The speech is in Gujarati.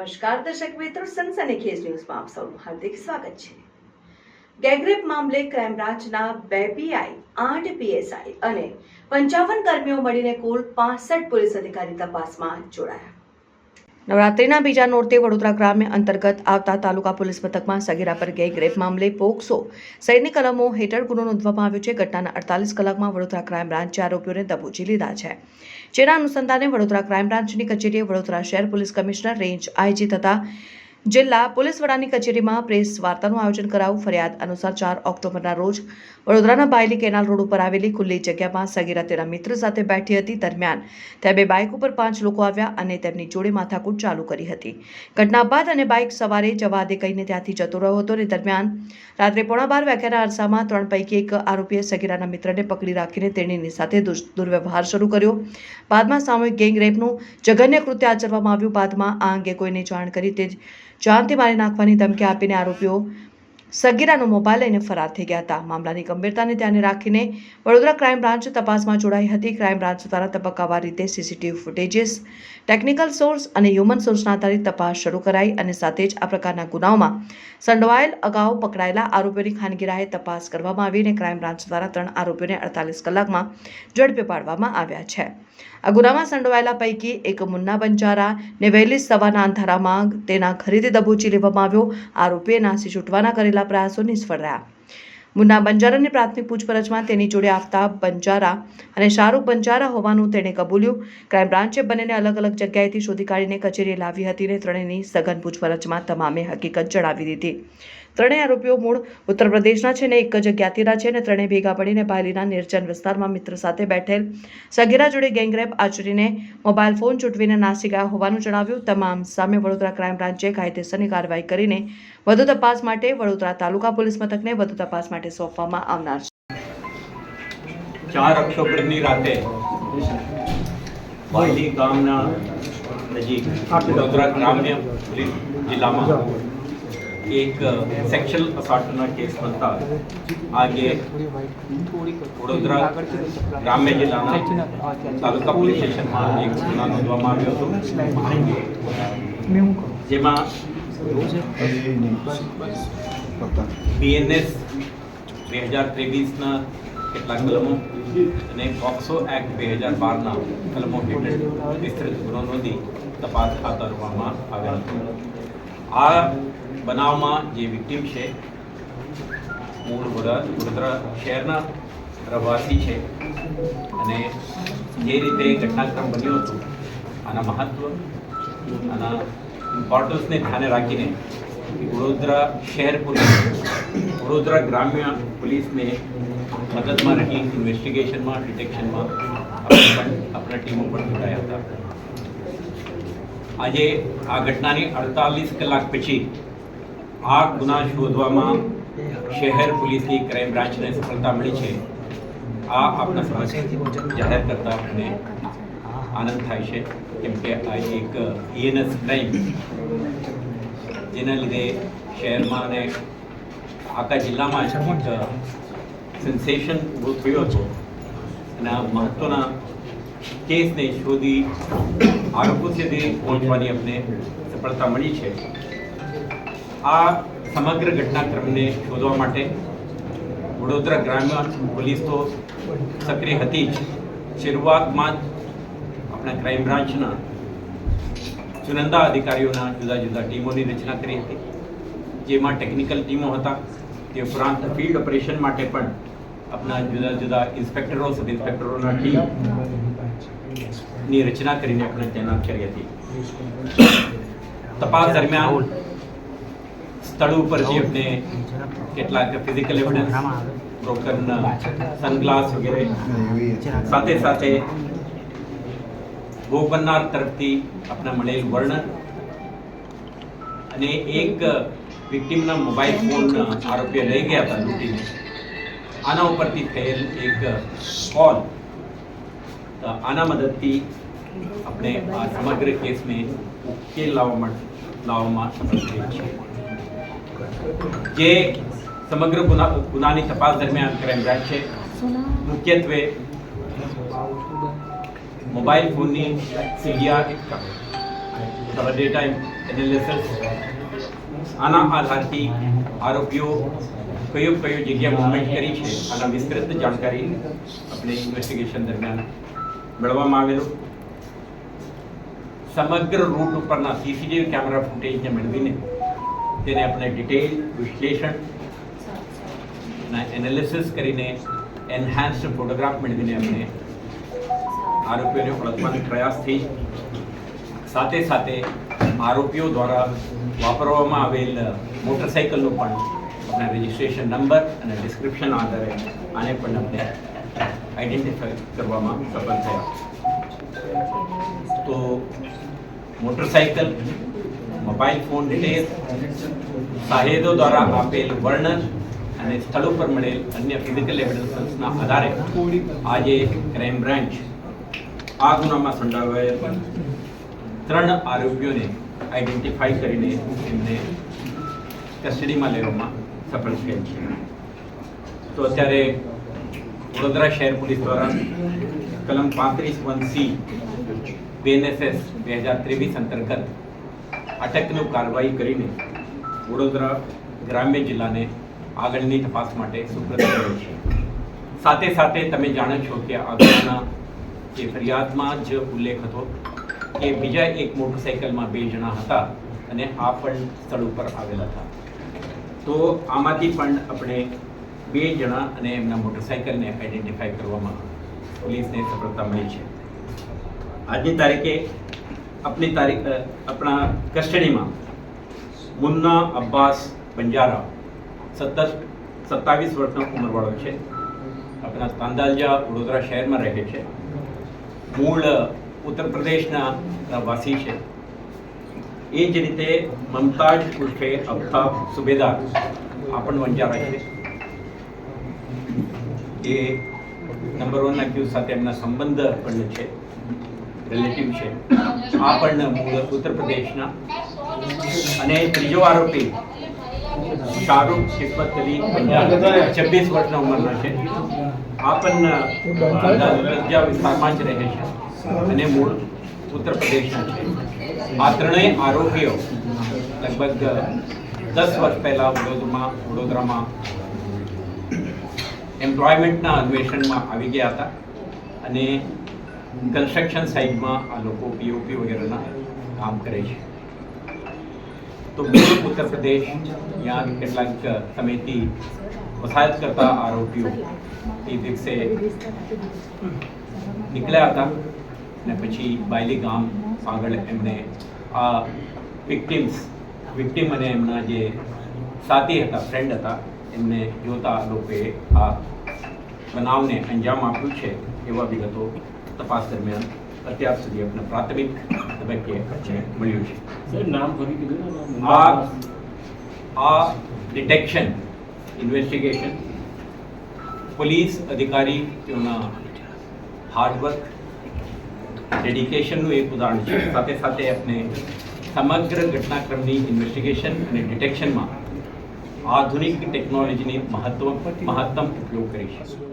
નમસ્કાર, દર્શક મિત્રો સનસનીખેજ ન્યૂઝમાં આપ સૌનું હાર્દિક સ્વાગત છે. ગેંગરેપ મામલે ક્રાઇમ બે પીઆઈ, આઠ પીએસઆઈ અને પંચાવન કર્મીઓ મળીને કુલ પાસઠ પોલીસ અધિકારી તપાસમાં જોડાયા. નવરાત્રિના બીજા નોરતે વડોદરા ગ્રામ્ય અંતર્ગત આવતા તાલુકા પોલીસ મથકમાં સગીરા પર ગેંગરેપ મામલે પોક્સો સહિતની કલમો હેઠળ ગુનો નોંધવામાં આવ્યો છે. ઘટનાના અડતાલીસ કલાકમાં વડોદરા ક્રાઇમ બ્રાન્ચે આરોપીઓને દબોચી લીધા છે. જેના અનુસંધાને વડોદરા ક્રાઇમ બ્રાન્ચની કચેરીએ વડોદરા શહેર પોલીસ કમિશનર રેન્જ આઈજી તથા જિલ્લા પોલીસ વડાની કચેરીમાં પ્રેસ વાર્તાનું આયોજન કરાવું. ફરિયાદ અનુસાર ચાર ઓક્ટોબરના રોજ વડોદરાના બાયલી કેનાલ રોડ ઉપર આવેલી ખુલ્લી જગ્યામાં સગીરા તેના મિત્ર સાથે બેઠી હતી. દરમિયાન ત્યાં બે બાઇક ઉપર પાંચ લોકો આવ્યા અને તેમની જોડે માથાકૂટ ચાલુ કરી હતી. ઘટના બાદ અને બાઇક સવારે જવા દે કહીને ત્યાંથી જતો રહ્યો હતો અને દરમિયાન રાત્રે પોણા બાર વાગ્યાના અરસામાં ત્રણ પૈકી એક આરોપીએ સગીરાના મિત્રને પકડી રાખીને તેણીની સાથે દુર્વ્યવહાર શરૂ કર્યો. બાદમાં સામૂહિક ગેંગ રેપનું જઘન્ય કૃત્ય આચરવામાં આવ્યું. બાદમાં આ અંગે કોઈને જાણ કરી તે જ જાનથી મારી નાખવાની ધમકી આપીને આરોપીઓ સગીરાનો મોબાઈલ લઈને ફરાર થઈ ગયા હતા. મામલાની ગંભીરતાને ધ્યાને રાખીને વડોદરા ક્રાઇમ બ્રાન્ચ તપાસમાં જોડાઈ હતી. ક્રાઇમ બ્રાન્ચ દ્વારા તબક્કાવાર રીતે સીસીટીવી ફૂટેજીસ, ટેકનિકલ સોર્સ અને હ્યુમન સોર્સના આધારિત તપાસ શરૂ કરાઈ અને સાથે જ આ પ્રકારના ગુનાઓમાં સંડોવાયેલ અગાઉ પકડાયેલા આરોપીઓની ખાનગી રાહે તપાસ કરવામાં આવી અને ક્રાઇમ બ્રાન્ચ દ્વારા ત્રણ આરોપીઓને અડતાલીસ કલાકમાં ઝડપી પાડવામાં આવ્યા છે. આ ગુનામાં સંડોવાયેલા પૈકી એક મુન્ના બંજારા ને વહેલી સવારના અંધારામાં તેના ઘરેથી દબોચી લેવામાં આવ્યો. આરોપીએ નાસી છૂટવાના કરેલા પ્રયાસો નિષ્ફળ રહ્યા મુન્ના બંજારાની પ્રાથમિક પૂછપરછમાં તેની જોડે આફતાબ બંજારા અને શાહરૂખ બંજારા હોવાનું તેણે કબૂલ્યું. ક્રાઇમ બ્રાન્ચે બંનેને અલગ અલગ જગ્યાએથી શોધી કાઢીને કચેરીએ લાવી હતી અને ત્રણેયની સઘન પૂછપરછમાં તમામે હકીકત જણાવી દીધી. ત્રણેય આરોપીઓ મૂળ ઉત્તર પ્રદેશના છે ને એક જ જ્ઞાતિના છે અને ત્રણેય ભેગા પડીને પાલીના નિર્જન વિસ્તારમાં મિત્ર સાથે બેઠેલ સગીરા જોડે ગેંગરેપ આચરીને મોબાઈલ ફોન ચૂંટવીને નાસી ગયા હોવાનું જણાવ્યું. તમામ સામે વડોદરા ક્રાઇમ બ્રાન્ચે કાયદેસરની કાર્યવાહી કરીને વધુ તપાસ માટે વડોદરા તાલુકા પોલીસ મથકને વધુ તપાસ માટે સોંપવામાં આવનાર છે. ચાર ઓક્ટોબરની રાતે વાલી ગામના નજીક વડોદરા ગ્રામ્ય જિલ્લામાં એક સેક્સ્યુઅલ અસોલ્ટના કેસ બનતા આજે વડોદરા ગ્રામ્ય જિલ્લાના તાલુકા પોલીસ સ્ટેશનમાં એક ગુના નોંધવામાં આવ્યો હતો જેમાં બીએનએસ બે હજાર ત્રેવીસના કેટલાક કલમો અને પોક્સો એક્ટ બે હજાર બારના કલમો હેઠળ વિસ્તૃત ગુનો નોંધી તપાસ હાથ ધરવામાં આવ્યા હતો. આ બનાવમાં જે વિક્ટીમ છે, મૂળ વડા- વડોદરા શહેરના રહેવાસી છે. અને જે રીતે ઘટનાક્રમ બન્યો હતો, આના મહત્વ, આના ઇમ્પોર્ટન્સને ધ્યાને રાખીને વડોદરા શહેર પોલીસ વડોદરા ગ્રામ્ય પોલીસને મદદમાં રહી ઇન્વેસ્ટિગેશનમાં ડિટેક્શનમાં આપણા ટીમો પણ જોડાયા હતા. આજે આ ઘટનાની અડતાલીસ કલાક પછી આ ગુના શોધવામાં શહેર પોલીસની ક્રાઇમ બ્રાન્ચને સફળતા મળી છે. આ આપણા સમક્ષ જાહેર કરતા અમને આનંદ થાય છે, કેમ કે આ એક ઈએનએસ ક્રાઇમ જેના લીધે શહેરમાં અને આખા જિલ્લામાં જ એક સેન્સેશન ઊભો થયો હતો. અને આ મહત્ત્વના કેસને શોધી આરોપો સુધી પહોંચવાની અમને સફળતા મળી છે. આ સમગ્ર ઘટનાક્રમને શોધવા માટે વડોદરા ગ્રામ્ય પોલીસ તો સક્રિય હતી જ. શરૂઆતમાં આપણા ક્રાઇમ બ્રાન્ચના ચુનંદા અધિકારીઓના જુદા જુદા ટીમોની રચના કરી હતી, જેમાં ટેકનિકલ ટીમો હતા. તે ઉપરાંત ફિલ્ડ ઓપરેશન માટે પણ આપણા જુદા જુદા ઇન્સ્પેક્ટરો, સબ ઇન્સ્પેક્ટરોના ટીમની રચના કરીને આપણે તૈનાત કરી હતી. તપાસ દરમિયાન સ્થળ ઉપરથી આપણે કેટલાક ફિઝિકલ એવિડન્સ બ્રોકન સનગ્લાસ વગેરે સાથે સાથે ભોગ બનનાર તરફથી આપણે મળેલ વર્ણન અને એક વિક્ટિમના મોબાઈલ ફોન આરોપીએ લઈ ગયા હતા લૂંટીને. આના ઉપરથી થયેલ એક કોલ તો આના મદદથી આપણે આ સમગ્ર કેસને ઉકેલ લાવવા માટે લાવવામાં સફળ થઈએ છીએ. જે સમગ્ર ગુના, ગુનાની તપાસ દરમિયાન ક્રાઇમ છે. મુખ્યત્વે મોબાઈલ ફોનની સીડીઆર અથવા ડેટા એનાલિસિસ, આના આધારથી આરોપીઓ કયો કયો જગ્યા મુવમેન્ટ કરી છે, આના વિસ્તૃત જાણકારી આપણે ઇન્વેસ્ટિગેશન દરમિયાન મેળવવામાં આવેલું. સમગ્ર રૂટ ઉપરના સીસીટીવી કેમેરા ફૂટેજને મેળવીને તેને આપણે ડિટેલ વિશ્લેષણ એનાલિસિસ કરીને એન્હાન્સ્ડ ફોટોગ્રાફ મેળવીને આપણે આરોપીઓને ઓળખવાનો પ્રયાસ થઈ. સાથે સાથે આરોપીઓ દ્વારા વાપરવામાં આવેલ મોટરસાઇકલનું પણ આપણે રજિસ્ટ્રેશન નંબર અને ડિસ્ક્રિપ્શન આધારે આને પણ આપણે આઈડેન્ટિફાઈ કરવામાં સફળ થયા. તો મોટરસાઇકલ મોબાઈલ ફોન ટેપ સાહેદો દ્વારા આપેલ વર્ણન અને સ્થળ ઉપર મળેલ અન્ય ફિઝિકલ એવિડન્સના આધારે આજે ક્રાઇમ બ્રાન્ચ આ ગુનામાં સંડોવાયેલ ત્રણ આરોપીઓને આઈડેન્ટિફાઈ કરીને એમને કસ્ટડીમાં લેવામાં સફળ થયેલ છે. તો અત્યારે વડોદરા શહેર પોલીસ દ્વારા કલમ પાંત્રીસ વન સી બીએનએસએસ બે હજાર ત્રેવીસ અંતર્ગત અટકનું કાર્યવાહી કરીને વડોદરા ગ્રામ્ય જિલ્લાને આગળની તપાસ માટે સુપ્રત કર્યો છે. સાથે સાથે તમે જાણો છો કે આગળના જે ફરિયાદમાં જ ઉલ્લેખ હતો કે બીજા એક મોટરસાઇકલમાં બે જણા હતા અને આ પણ સ્થળ ઉપર આવેલા હતા. તો આમાંથી પણ આપણે બે જણા અને એમના મોટરસાઇકલને આઈડેન્ટિફાઈ કરવામાં પોલીસને સફળતા મળી છે. આજની તારીખે આપણી તારીખ આપણા કસ્ટડીમાં મુન્ના અબ્બાસ બંજારા સત્તર સત્તાવીસ વર્ષનો ઉંમરવાળો છે આપણા તાંદાલજા વડોદરા શહેરમાં રહે છે મૂળ ઉત્તર પ્રદેશના વાસી છે એ જ રીતે મમતાજ ઉર્ફે અફતાબ સુબેદાર આપણ પણ વંજારા છે એ નંબર વનના ક્યુ સાથે એમના સંબંધ પણ છે રિલેટિવ છે. આ પણ ઉત્તર પ્રદેશના અને ત્રીજો આરોપી, શાહરૂખ શિફત અલી છવ્વીસ વર્ષના ઉંમરનો છે. આ પણ વિસ્તારમાં જ રહે છે. અને મૂળ ઉત્તર પ્રદેશના છે. આ ત્રણેય આરોપીઓ લગભગ દસ વર્ષ પહેલા વડોદરામાં વડોદરામાં એમ્પ્લોયમેન્ટના અન્વેષણમાં આવી ગયા હતા. અને કન્સ્ટ્રક્શન સાઇટમાં આ લોકો પીઓપી વગેરેના કામ કરે છે. તો મૂળ ઉત્તર પ્રદેશ ત્યાં કેટલાક સમયથી વસાયત કરતા આરોપીઓ એ દિવસે નીકળ્યા હતા અને પછી બાયલી ગામ આગળ એમને આ વિક્ટિમ્સ વિક્ટિમ અને એમના જે સાથી હતા ફ્રેન્ડ હતા, એમને જોતા લોકોએ આ બનાવને અંજામ આપ્યું છે એવા વિગતો તપાસ દરમિયાન અત્યાર સુધી આપણે પ્રાથમિક તબક્કે મળ્યું છે. સર નામ ફરી કીધું આ આ ડિટેક્શન ઇન્વેસ્ટિગેશન પોલીસ અધિકારી તેઓના હાર્ડવર્ક ડેડિકેશનનું એક ઉદાહરણ છે. સાથે સાથે આપણે સમગ્ર ઘટનાક્રમની ઇન્વેસ્ટિગેશન અને ડિટેક્શનમાં આધુનિક ટેકનોલોજીની મહત્વ મહત્તમ ઉપયોગ કરી છે